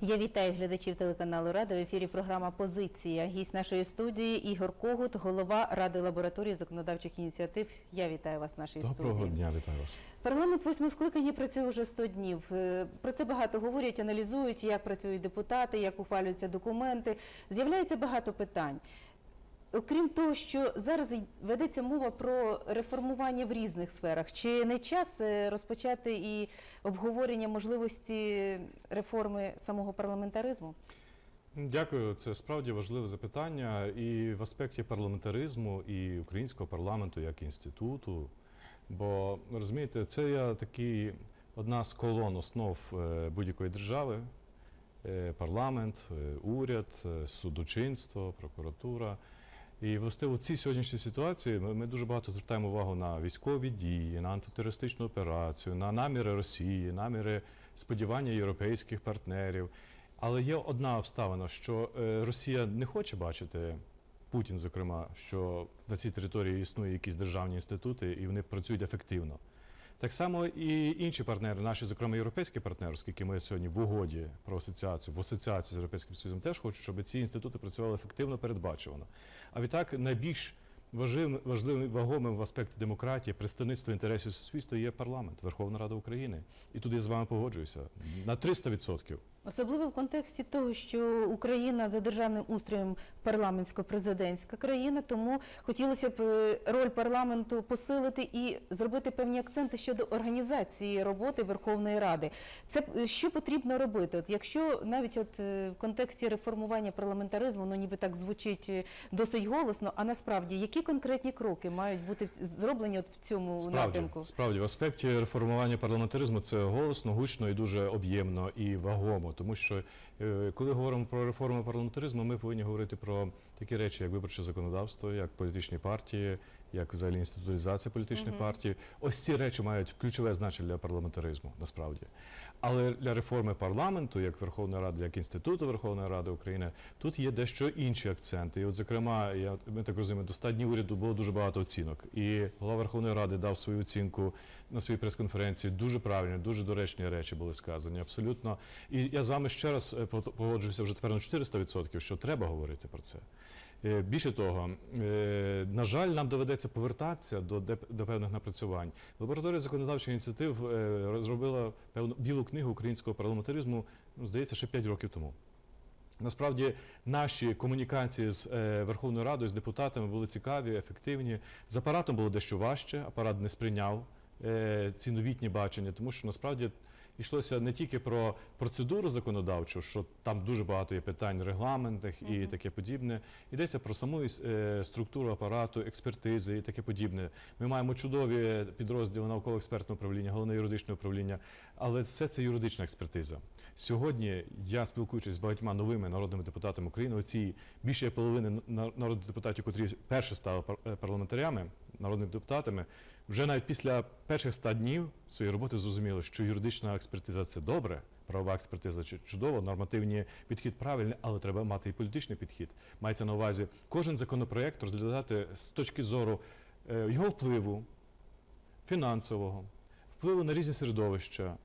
Я вітаю глядачів телеканалу Рада. В ефірі програма Позиція. Гість нашої студії Ігор Когут, голова Ради лабораторії законодавчих ініціатив. Я вітаю вас в нашій Доброго студії. дня, вітаю вас. Парламент восьмого скликання працює вже 100 днів. Е, Про це багато говорять, аналізують, як працюють депутати, як ухвалюються документи. З'являється багато питань. Окрім того, що зараз ведеться мова про реформування в різних сферах, чи не час е, розпочати і обговорення можливості реформи самого парламентаризму? Дякую. Це справді важливе запитання і в аспекті парламентаризму, і українського парламенту як інституту. Бо розумієте, це є такий одна з колон основ е, будь-якої держави: Е, парламент, уряд, судочинство, прокуратура. І власне у цій сьогоднішній ситуації ми, ми дуже багато звертаємо увагу на військові дії, на антитерористичну операцію, на наміри Росії, наміри сподівання європейських партнерів. Але є одна обставина, що е, Росія не хоче бачити Путін, зокрема, що на цій території існують якісь державні інститути і вони працюють ефективно. Так само і інші партнери, наші, зокрема, європейські партнери, оскільки ми сьогодні в угоді про асоціацію, в асоціації з Європейським Союзом теж хочуть, щоб ці інститути працювали ефективно, передбачувано. А відтак найбільш важливим, важливим вагомим в аспекті демократії, представництва інтересів суспільства є парламент, Верховна Рада України. І тут я з вами погоджуюся на 300%. Особливо в контексті того, що Україна за державним устроєм парламентсько-президентська країна, тому хотілося б е, роль парламенту посилити і зробити певні акценти щодо організації роботи Верховної Ради. Це е, що потрібно робити? От якщо навіть от е, в контексті реформування парламентаризму, ну ніби так звучить досить голосно, а насправді які конкретні кроки мають бути зроблені от в цьому Справді, напрямку? справді в аспекті реформування парламентаризму це голосно, гучно і дуже об'ємно і вагомо. Тому що е, коли говоримо про реформу парламентаризму, ми повинні говорити про такі речі, як виборче законодавство, як політичні партії, як взагалі інституалізація політичної Мгм. партії. Ось ці речі мають ключове значення для парламентаризму, насправді. Але для реформи парламенту, як Верховної Ради, як інституту Верховної Ради України, тут є дещо інші акценти. І, от, зокрема, я ми так розуміємо, до 100 днів уряду було дуже багато оцінок. І голова Верховної Ради дав свою оцінку на своїй прес-конференції. Дуже правильні, дуже доречні речі були сказані. Абсолютно. І я з вами ще раз е, погоджуюся вже тепер на 400%, що треба говорити про це. Е, Більше того, е, на жаль, нам доведеться повертатися до, до певних напрацювань. Лабораторія законодавчих ініціатив е, розробила певну білу книгу українського парламентаризму, ну, здається, ще 5 років тому. Насправді наші комунікації з Верховною Радою, з депутатами були цікаві, ефективні. З апаратом було дещо важче, апарат не сприйняв ці новітні бачення, тому що насправді йшлося не тільки про процедуру законодавчу, що там дуже багато є питань регламентних і Мгм. таке подібне. Йдеться про саму е, структуру апарату, експертизи і таке подібне. Ми маємо чудові підрозділи науково-експертного управління, головне юридичне управління, але все це юридична експертиза. Сьогодні я спілкуючись з багатьма новими народними депутатами України, оці більше половини народних депутатів, котрі перше стали е, парламентарями, народними депутатами, вже навіть після перших ста днів своєї роботи зрозуміло, що юридична експертиза це добре, правова експертиза це чудово, нормативний підхід правильний, але треба мати і політичний підхід. Мається на увазі кожен законопроект розглядати з точки зору е, його впливу, фінансового, впливу на різні середовища,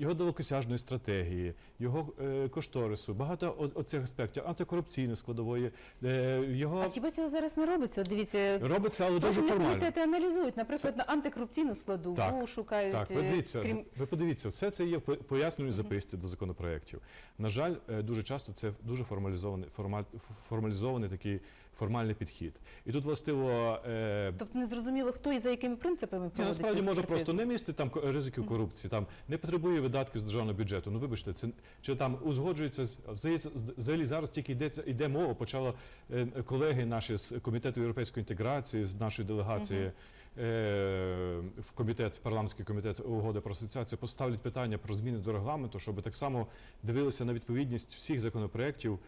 його далекосяжної стратегії, його е, кошторису, багато оцих аспектів, антикорупційної складової, е, його А хіба цього зараз не робиться? От дивіться, робиться, але дуже формально. комітети аналізують, наприклад, на антикорупційну складову Так, шукають. Так, е, ви дивіться, крім ви подивіться, все це є в по- пояснювальній записці до законопроєктів. На жаль, е, дуже часто це дуже формалізований, формаль, формалізований такий формальний підхід. І тут властиво е, тобто не зрозуміло, хто і за якими принципами проводить насправді може експертизу. просто не містити там ризиків корупції, там не потребує видатків з державного бюджету. Ну вибачте, це чи там узгоджується здається, взагалі зараз тільки йдеться йде мова. Почало е, колеги наші з комітету європейської інтеграції, з нашої делегації. е, В комітет, парламентський комітет угоди про асоціацію поставлять питання про зміни до регламенту, щоб так само дивилися на відповідність всіх законопроєктів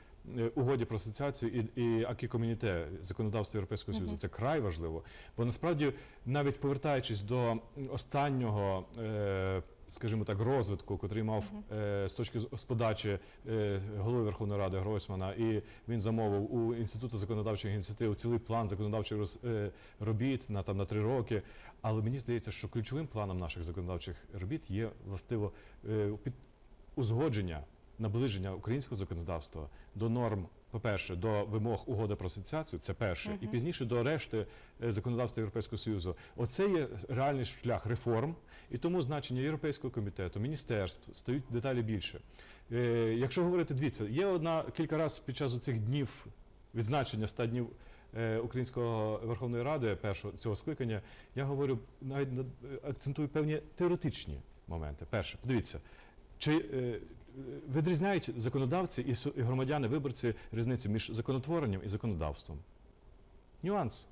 угоді про асоціацію і, і акі комуніте законодавства Європейського Союзу. Мгм. Це край важливо. Бо насправді, навіть повертаючись до останнього, е, скажімо так, розвитку, котрий мав е, з точки з подачі е, голови Верховної Ради Гройсмана, і він замовив у інституту законодавчих ініціатив цілий план законодавчих роз- е, робіт на там на три роки. Але мені здається, що ключовим планом наших законодавчих робіт є властиво е, під узгодження наближення українського законодавства до норм, по-перше, до вимог угоди про асоціацію, це перше, і пізніше до решти е, законодавства Європейського Союзу. Оце є реальний шлях реформ, і тому значення Європейського комітету, міністерств стають деталі більше. Е, Якщо говорити, дивіться, є одна кілька разів під час цих днів відзначення 100 днів е, Українського Верховної Ради першого цього скликання, я говорю навіть акцентую певні теоретичні моменти. Перше, подивіться, чи відрізняють законодавці і громадяни, виборці різницю між законотворенням і законодавством? Нюанс.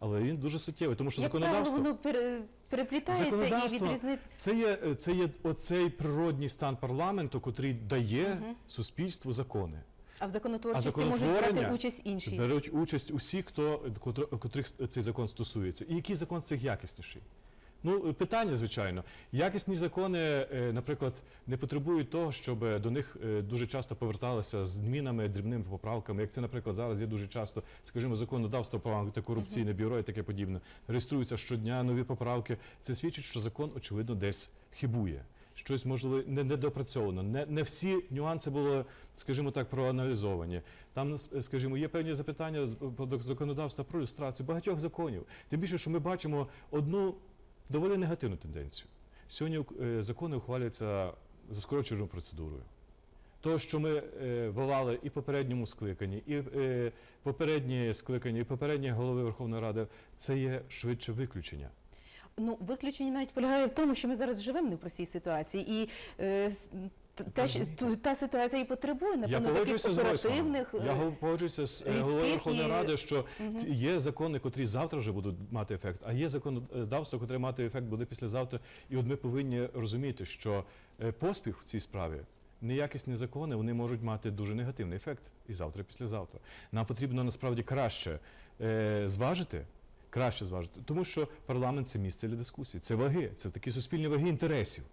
Але він дуже суттєвий, тому що Як законодавство. воно пере- переплітається і Законодавство відрізнити. Це є, це є оцей природній стан парламенту, котрий дає суспільству закони. А в законотворчості А можуть брати участь інші. Беруть участь усі, хто котрих цей закон стосується. І який закон з цих якісніший? Ну, питання, звичайно. Якісні закони, е, наприклад, не потребують того, щоб до них е, дуже часто поверталися з змінами, дрібними поправками. Як це, наприклад, зараз є дуже часто, скажімо, законодавство про антикорупційне бюро і таке подібне. Реєструються щодня нові поправки. Це свідчить, що закон, очевидно, десь хибує. Щось можливо не недопрацьовано. Не, не всі нюанси були, скажімо так, проаналізовані. Там, е, скажімо, є певні запитання до законодавства про люстрацію багатьох законів. Тим більше, що ми бачимо одну доволі негативну тенденцію. Сьогодні е, закони ухвалюються за скороченою процедурою. То, що ми е, волали і попередньому скликанні, і е, попередні скликання, і попередні голови Верховної Ради, це є швидше виключення. Ну, виключення навіть полягає в тому, що ми зараз живемо не в простій ситуації. І е, с- та, ситуація і потребує, напевно, таких оперативних. Я е, погоджуюся з е, головою Верховної і- Ради, що ці- є закони, котрі завтра вже будуть мати ефект, а є законодавство, котре мати ефект буде післязавтра. І от ми повинні розуміти, що е, поспіх в цій справі. Неякісні закони вони можуть мати дуже негативний ефект і завтра, і післязавтра. Нам потрібно насправді краще е, зважити, краще зважити, тому що парламент це місце для дискусії, це ваги, це такі суспільні ваги інтересів.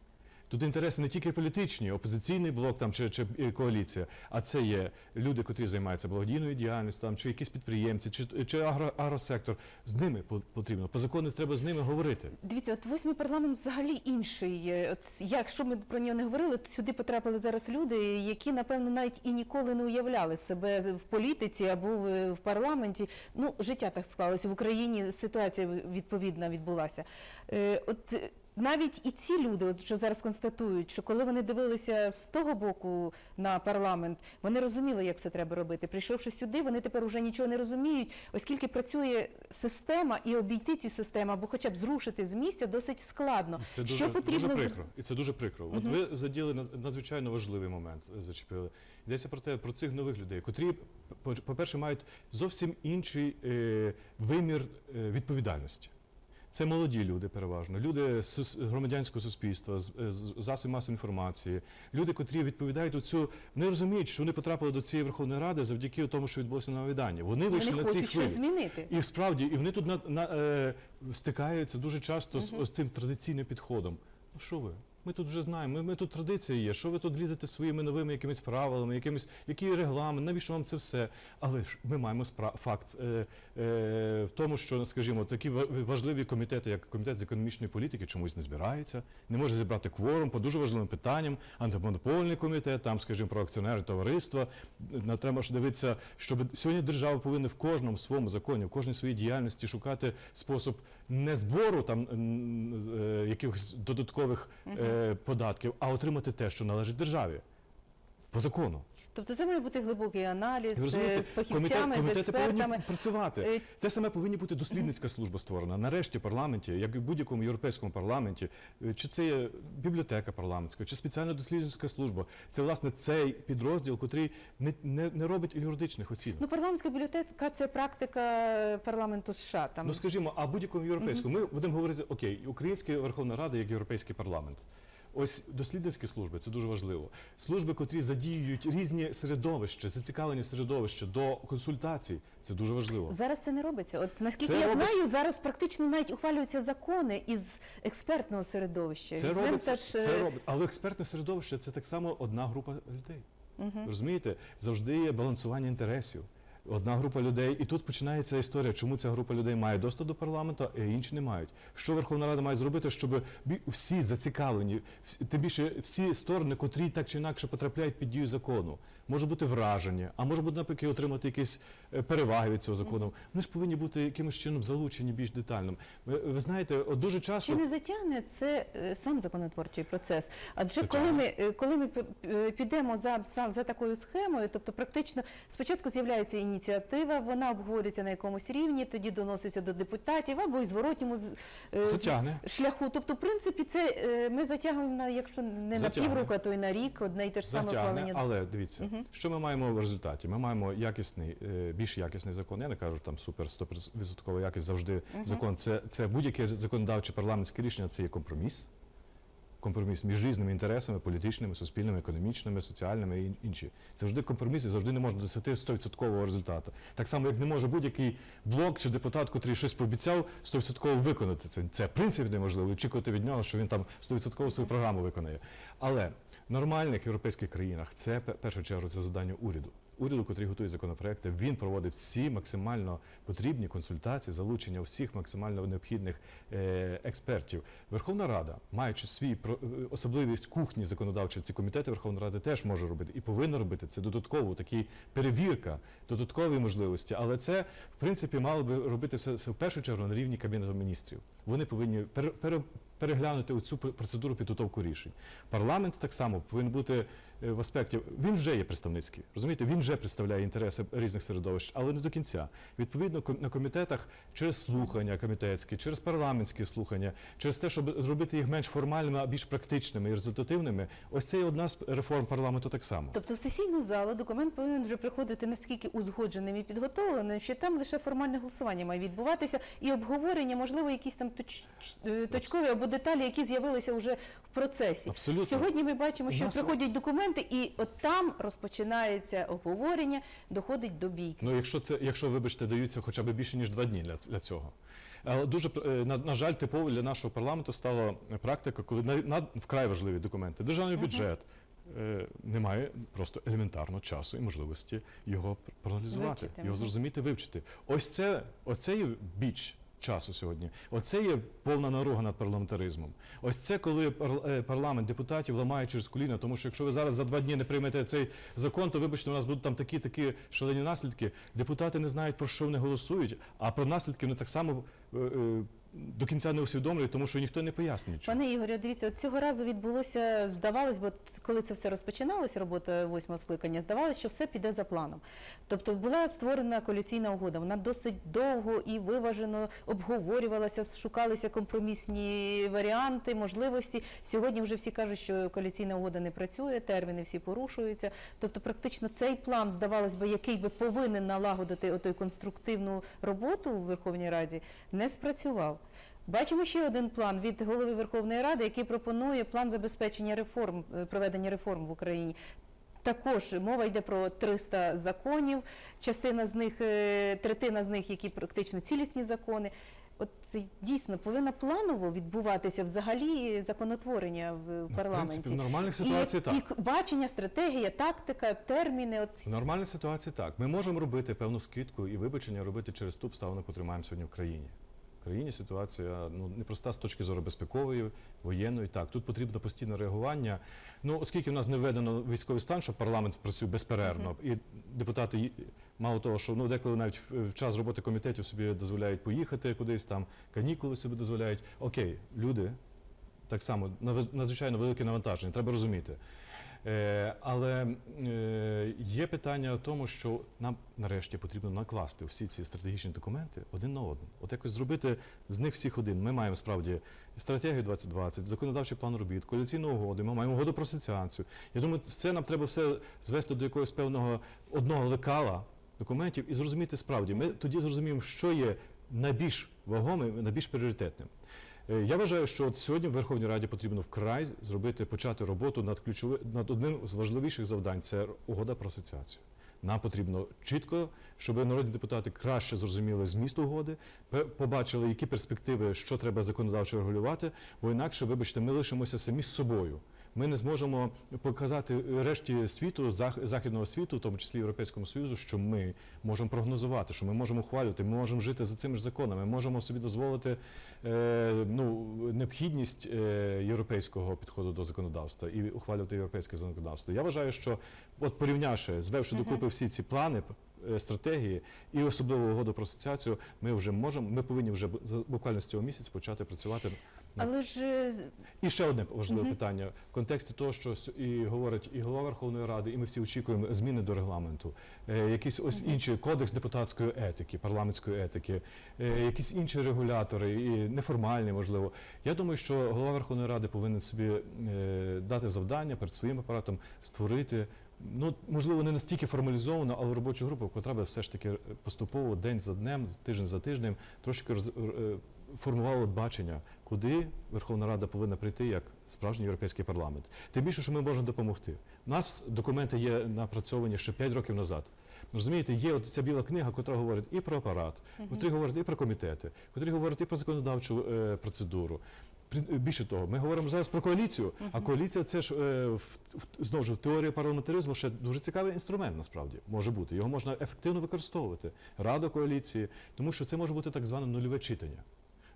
Тут інтереси не тільки політичні, опозиційний блок там чи, чи е, коаліція, а це є люди, котрі займаються благодійною діяльністю, там чи якісь підприємці, чи, чи агро, агросектор. З ними по- потрібно по закону треба з ними говорити. Дивіться, от восьмий парламент взагалі інший. Е, От якщо ми про нього не говорили, то сюди потрапили зараз люди, які напевно навіть і ніколи не уявляли себе в політиці або в, парламенті. Ну, життя так склалося в Україні. Ситуація відповідна відбулася. Е, От навіть і ці люди, от що зараз констатують, що коли вони дивилися з того боку на парламент, вони розуміли, як все треба робити. Прийшовши сюди, вони тепер вже нічого не розуміють, оскільки працює система, і обійти цю систему, або хоча б зрушити з місця, досить складно. Це дуже, що потрібно дуже прикро. І це дуже прикро. От ви заділи надзвичайно важливий момент, е, зачепили. Йдеться про те, про цих нових людей, котрі, по- по-перше, мають зовсім інший е, вимір е, відповідальності. Це молоді люди, переважно, люди з громадянського суспільства, з, засобів масової інформації, люди, котрі відповідають у цю, вони розуміють, що вони потрапили до цієї Верховної Ради завдяки тому, що відбулося на Майдані. Вони вийшли вони на ці хвилі. щось змінити. І справді, і вони тут на, на, е, стикаються дуже часто з ось цим традиційним підходом. Ну що ви? Ми тут вже знаємо, ми, ми тут традиція є. Що ви тут лізете своїми новими якимись правилами, якимись, який регламент, навіщо вам це все? Але ж ми маємо спра- факт е, е, в тому, що, скажімо, такі ва- важливі комітети, як комітет з економічної політики, чомусь не збирається, не може зібрати кворум по дуже важливим питанням, антимонопольний комітет, там, скажімо, про акціонери товариства. На треба ж дивитися, щоб сьогодні держава повинна в кожному своєму законі, в кожній своїй діяльності шукати спосіб не збору там з- е, якихось додаткових е, податків, а отримати те, що належить державі. По закону. Тобто це має бути глибокий аналіз е, з фахівцями, з комітети експертами. повинні працювати. Е, Те саме повинні бути дослідницька служба створена. Нарешті в парламенті, як і в будь-якому європейському парламенті, е, чи це є бібліотека парламентська, чи спеціальна дослідницька служба. Це власне цей підрозділ, котрий не, не, не робить юридичних оцінок. Ну, парламентська бібліотека це практика парламенту США. Там Ну скажімо, а будь-якому європейському ми будемо говорити окей, Українська Верховна Рада як європейський парламент. Ось дослідницькі служби це дуже важливо. Служби, котрі задіюють різні середовища, зацікавлені середовища до консультацій. Це дуже важливо. Зараз це не робиться. От наскільки Це я робиться. знаю, зараз практично навіть ухвалюються закони із експертного середовища. Це Візьмемо робиться, теж, е, це робить. Але експертне середовище це так само одна група людей. Розумієте, завжди є балансування інтересів. Одна група людей, і тут починається історія, чому ця група людей має доступ до парламенту, а інші не мають. Що Верховна Рада має зробити, щоб всі зацікавлені, тим більше всі сторони, котрі так чи інакше потрапляють під дію закону, може бути вражені, а може бути навпаки отримати якісь е, переваги від цього закону. Вони ж повинні бути якимось чином залучені більш детально. Ви, ви знаєте, от дуже Чи часто не затягне це е, сам законотворчий процес? Адже Затягне. коли ми, е, коли ми підемо за, за, такою схемою, тобто практично спочатку з'являється ініціатива, вона обговорюється на якомусь рівні, тоді доноситься до депутатів або і зворотньому е, затягне. шляху. Тобто, в принципі, це е, ми затягуємо на якщо не Затягне. на півроку, то й на рік, одне і те ж саме Затягне, але дивіться, Мгм. що ми маємо в результаті? Ми маємо якісний, е, більш якісний закон. Я не кажу там супер 100% якість завжди Мгм. закон. Це, це будь-яке законодавче парламентське рішення, це є компроміс. Компроміс між різними інтересами політичними, суспільними, економічними, соціальними і інші. Це завжди компроміс і завжди не можна досягти 100% результату. Так само, як не може будь-який блок чи депутат, котрий щось пообіцяв, 100% виконати це. Це в принципі неможливо. Очікувати від нього, що він там 100% свою програму виконає. Але в нормальних європейських країнах це першу чергу це завдання уряду. Уряду, котрий готує законопроекти, він проводить всі максимально потрібні консультації, залучення всіх максимально необхідних е, експертів. Верховна Рада, маючи свій е, особливість кухні законодавчої, ці комітети Верховної Ради теж може робити і повинна робити. Це додатково такий перевірка, додаткові можливості. Але це в принципі мало би робити все, в першу чергу на рівні кабінету міністрів. Вони повинні пере, пере, переглянути пр- процедуру підготовку рішень. Парламент так само повинен бути в аспекті. Він вже є представницький, розумієте, він вже представляє інтереси різних середовищ, але не до кінця. Відповідно, на комітетах через слухання комітетські, через парламентські слухання, через те, щоб зробити їх менш формальними, а більш практичними і результативними. Ось це є одна з реформ парламенту так само. Тобто в сесійну залу документ повинен вже приходити наскільки узгодженим і підготовленим, що там лише формальне голосування має відбуватися і обговорення, можливо, якісь там точ, е, точкові або деталі, які з'явилися вже в процесі. Абсолютно. Сьогодні ми бачимо, що приходять документи, і от там розпочинається обговорення, доходить до бійки. Ну, якщо це, якщо, вибачте, даються хоча б більше ніж два дні для, для цього. Але дуже е, на, на жаль, типово для нашого парламенту стала практика, коли на, на вкрай важливі документи, державний бюджет. е, Немає просто елементарно часу і можливості його пр- проаналізувати, Вивчити, його зрозуміти, вивчити. Ось це, ось це є біч часу сьогодні. Оце є повна наруга над парламентаризмом. Ось це коли е, парламент депутатів ламає через коліна, тому що якщо ви зараз за два дні не приймете цей закон, то вибачте, у нас будуть там такі такі шалені наслідки. Депутати не знають про що вони голосують, а про наслідки вони так само е, е, до кінця не усвідомлюють, тому що ніхто не пояснює. нічого. Пане Ігорю, дивіться, от цього разу відбулося, здавалось, бо коли це все розпочиналося, робота восьмого скликання, здавалося, що все піде за планом. Тобто була створена коаліційна угода, вона досить довго і виважено обговорювалася, шукалися компромісні варіанти, можливості. Сьогодні вже всі кажуть, що коаліційна угода не працює, терміни всі порушуються. Тобто, практично цей план, здавалось би, який би повинен налагодити оту конструктивну роботу у Верховній Раді, не спрацював. Бачимо ще один план від голови Верховної Ради, який пропонує план забезпечення реформ, е, проведення реформ в Україні. Також мова йде про 300 законів, частина з них, е, третина з них, які практично цілісні закони. От це дійсно повинно планово відбуватися взагалі законотворення в Ну, в парламенті. принципі, в нормальних ситуаціях так. і бачення, стратегія, тактика, терміни. От В нормальній ситуації так. Ми можемо робити певну скидку і вибачення робити через ту обставину, яку маємо сьогодні в країні. В країні ситуація ну непроста з точки зору безпекової, воєнної. Так, тут потрібно постійне реагування. Ну, оскільки в нас не введено військовий стан, що парламент працює безперервно, і депутати мало того, що ну деколи навіть в, час роботи комітетів собі дозволяють поїхати кудись, там канікули собі дозволяють. Окей, люди так само надзвичайно велике навантаження, треба розуміти. Е, але е, є питання в тому, що нам нарешті потрібно накласти всі ці стратегічні документи один на один. От якось зробити з них всіх один. Ми маємо справді стратегію 2020, законодавчий план робіт, коаліційну угоду, ми маємо угоду про асоціацію. Я думаю, це нам треба все звести до якогось певного одного лекала документів і зрозуміти справді. Ми тоді зрозуміємо, що є найбільш вагомим, найбільш пріоритетним. Е, Я вважаю, що от сьогодні в Верховній Раді потрібно вкрай зробити почати роботу над ключовим над одним з важливіших завдань це угода про асоціацію. Нам потрібно чітко, щоб народні депутати краще зрозуміли зміст угоди, побачили, які перспективи, що треба законодавчо регулювати, бо інакше, вибачте, ми лишимося самі з собою. Ми не зможемо показати решті світу, зах- західного світу, в тому числі Європейському Союзу, що ми можемо прогнозувати, що ми можемо ухвалювати, ми можемо жити за цими ж законами, ми можемо собі дозволити е, ну, необхідність е, європейського підходу до законодавства і ухвалювати європейське законодавство. Я вважаю, що от порівнявши, звевши докупи всі ці плани. е, Стратегії і особливо угоду про асоціацію, ми вже можемо. Ми повинні вже буквально з цього місяця почати працювати Але ж е, і ще одне важливе питання в контексті того, що і говорить і голова Верховної Ради, і ми всі очікуємо зміни до регламенту, е, якийсь ось інший кодекс депутатської етики, парламентської етики, е, якісь інші регулятори, і неформальні, можливо. Я думаю, що голова Верховної Ради повинен собі е, дати завдання перед своїм апаратом створити. Ну, можливо, не настільки формалізовано, але робочу групу, яка би все ж таки поступово день за днем, тиждень за тижнем, трошки роз, е, формувало бачення, куди Верховна Рада повинна прийти як справжній європейський парламент. Тим більше, що ми можемо допомогти. У нас документи є напрацьовані ще 5 років назад. Розумієте, є от ця біла книга, яка говорить і про апарат, котрі говорить і про комітети, котрі говорить і про законодавчу е, процедуру. Більше того, ми говоримо зараз про коаліцію, а коаліція це ж е, знову ж в теорії парламентаризму ще дуже цікавий інструмент, насправді може бути. Його можна ефективно використовувати. Рада коаліції, тому що це може бути так зване нульове читання.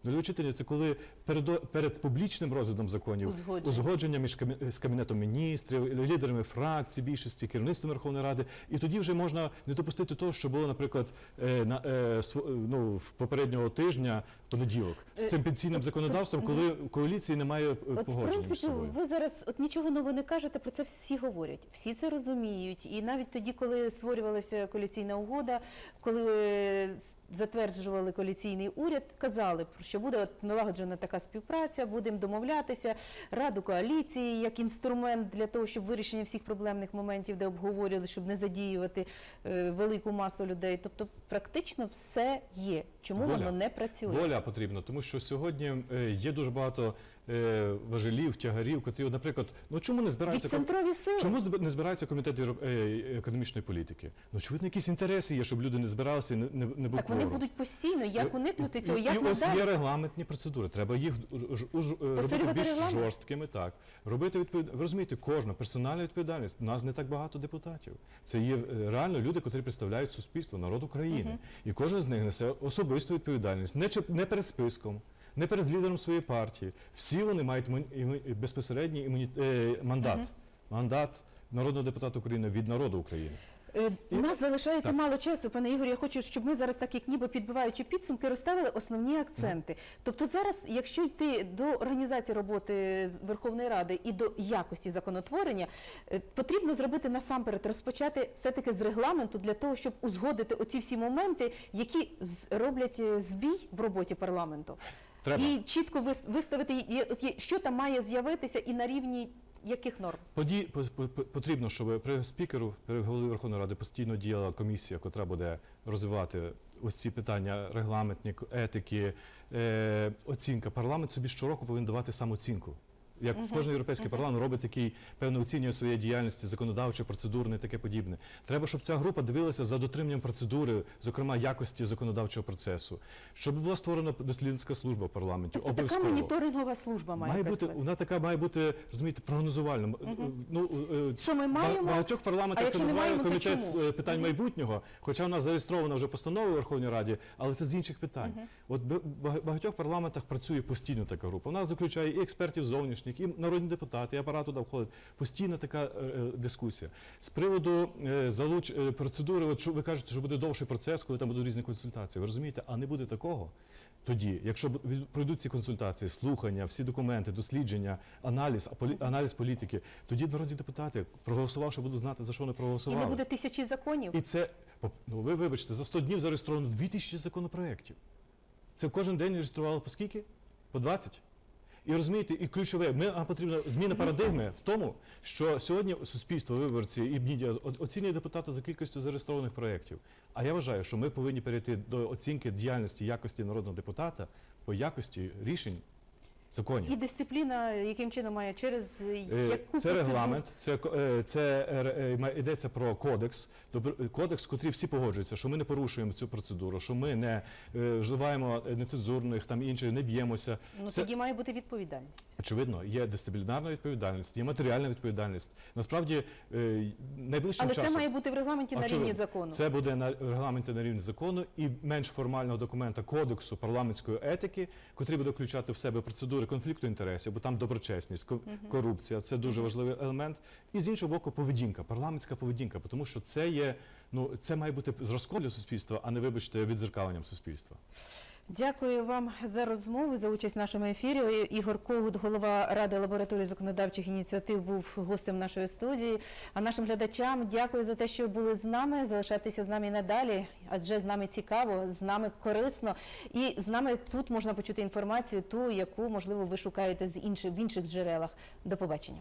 Нульове читання це коли перед, перед публічним розглядом законів Узгодження. узгодження між з кабінетом міністрів, лідерами фракцій, більшості, керівництвом Верховної Ради, і тоді вже можна не допустити того, що було, наприклад, е, на е, сво- ну, попереднього тижня понеділок з цим пенсійним законодавством, коли в коаліції немає е, От, в погодження між принципі, собою. ви зараз от нічого нового не кажете, про це всі говорять. Всі це розуміють. І навіть тоді, коли створювалася коаліційна угода, коли е, затверджували коаліційний уряд, казали, про що буде от налагоджена така співпраця, будемо домовлятися, раду коаліції як інструмент для того, щоб вирішення всіх проблемних моментів, де обговорювали, щоб не задіювати е, велику масу людей. Тобто, практично все є. Чому Воля. воно не працює? Воля потрібна, тому що сьогодні е, є дуже багато е, важелів, тягарів, котрі, от, наприклад, ну чому не збираються Відцентрові сили. Чому зб- не збирається комітет євро- е, економічної політики? Ну очевидно, якісь інтереси є, щоб люди не збиралися і не, не, не був Так вони кворум. будуть постійно. Як уникнути цього? І, Як і ось надалі? є регламентні процедури. Треба їх ж- ж- робити Посилювати більш регламент? жорсткими. Так робити відповідь. Ви розумієте, кожна персональна відповідальність. У нас не так багато депутатів. Це є е, реально люди, котрі представляють суспільство, народ України, і кожен з них несе особисту відповідальність, не чи- не перед списком. Не перед лідером своєї партії. Всі вони мають безпосередній імуні... е, мандат. Мандат народного депутата України від народу України. Е, У нас залишається Так. мало часу, пане Ігор. Я хочу, щоб ми зараз, так як ніби підбиваючи підсумки, розставили основні акценти. Тобто, зараз, якщо йти до організації роботи Верховної Ради і до якості законотворення, е, потрібно зробити насамперед розпочати все-таки з регламенту для того, щоб узгодити оці всі моменти, які роблять збій в роботі парламенту, Треба. і чітко вис- виставити, що там має з'явитися, і на рівні яких норм. Поді по- по- по- потрібно, щоб при спікеру, при голові Верховної Ради постійно діяла комісія, яка буде розвивати ось ці питання регламентні, етики, е, оцінка. Парламент собі щороку повинен давати самооцінку. Як в кожен європейський парламент робить такий, певно, оцінює своєї діяльності, законодавчої, процедурної, таке подібне. Треба, щоб ця група дивилася за дотриманням процедури, зокрема якості законодавчого процесу, щоб була створена дослідницька служба в парламенті. Тобто така моніторингова служба має, Має бути, вона така має бути, розумієте, прогнозувальна. Ну, е, Що ми маємо? багатьох парламентах це називає комітет з е, питань майбутнього, хоча в нас зареєстрована вже постанова у Верховній Раді, але це з інших питань. От в багатьох парламентах працює постійно така група. Вона заключає і експертів зовнішніх, і народні депутати, і апарат туди входить. Постійна така е, е, дискусія. З приводу е, залуч процедури, от ви кажете, що буде довший процес, коли там будуть різні консультації. Ви розумієте, а не буде такого. Тоді, якщо пройдуть ці консультації, слухання, всі документи, дослідження, аналіз, аналіз політики, тоді народні депутати, проголосувавши, будуть знати, за що вони І проголосували. не буде тисячі законів. І це, ну ви вибачте, за 100 днів зареєстровано 2000 законопроєктів. Це кожен день реєстрували по скільки? По 20? І розумієте, і ключове, ми, нам потрібна зміна парадигми в тому, що сьогодні суспільство, виборці і бнідія оцінює депутата за кількістю зареєстрованих проєктів. А я вважаю, що ми повинні перейти до оцінки діяльності якості народного депутата по якості рішень Законів. І дисципліна, яким чином має через Е, яку Це регламент, це, е, це е, йдеться про кодекс, кодекс, котрий всі погоджуються, що ми не порушуємо цю процедуру, що ми не вживаємо нецензурних там інших, не б'ємося. Ну Це- тоді має бути відповідальність. Очевидно, є дисциплінарна відповідальність, є матеріальна відповідальність. Насправді, найближчим Але часом це має бути в регламенті на рівні закону. Це буде на регламенті на рівні закону і менш формального документа кодексу парламентської етики, котрий буде включати в себе процедури конфлікту інтересів, бо там доброчесність, корупція це дуже важливий елемент. І з іншого боку, поведінка, парламентська поведінка, тому що це є ну це має бути зразком для суспільства, а не вибачте відзеркаленням суспільства. Дякую вам за розмову, за участь в нашому ефірі. Ігор Когут, голова Ради лабораторії законодавчих ініціатив, був гостем нашої студії. А нашим глядачам дякую за те, що були з нами. Залишайтеся з нами і надалі, адже з нами цікаво, з нами корисно, і з нами тут можна почути інформацію, ту, яку можливо ви шукаєте з інших в інших джерелах. До побачення.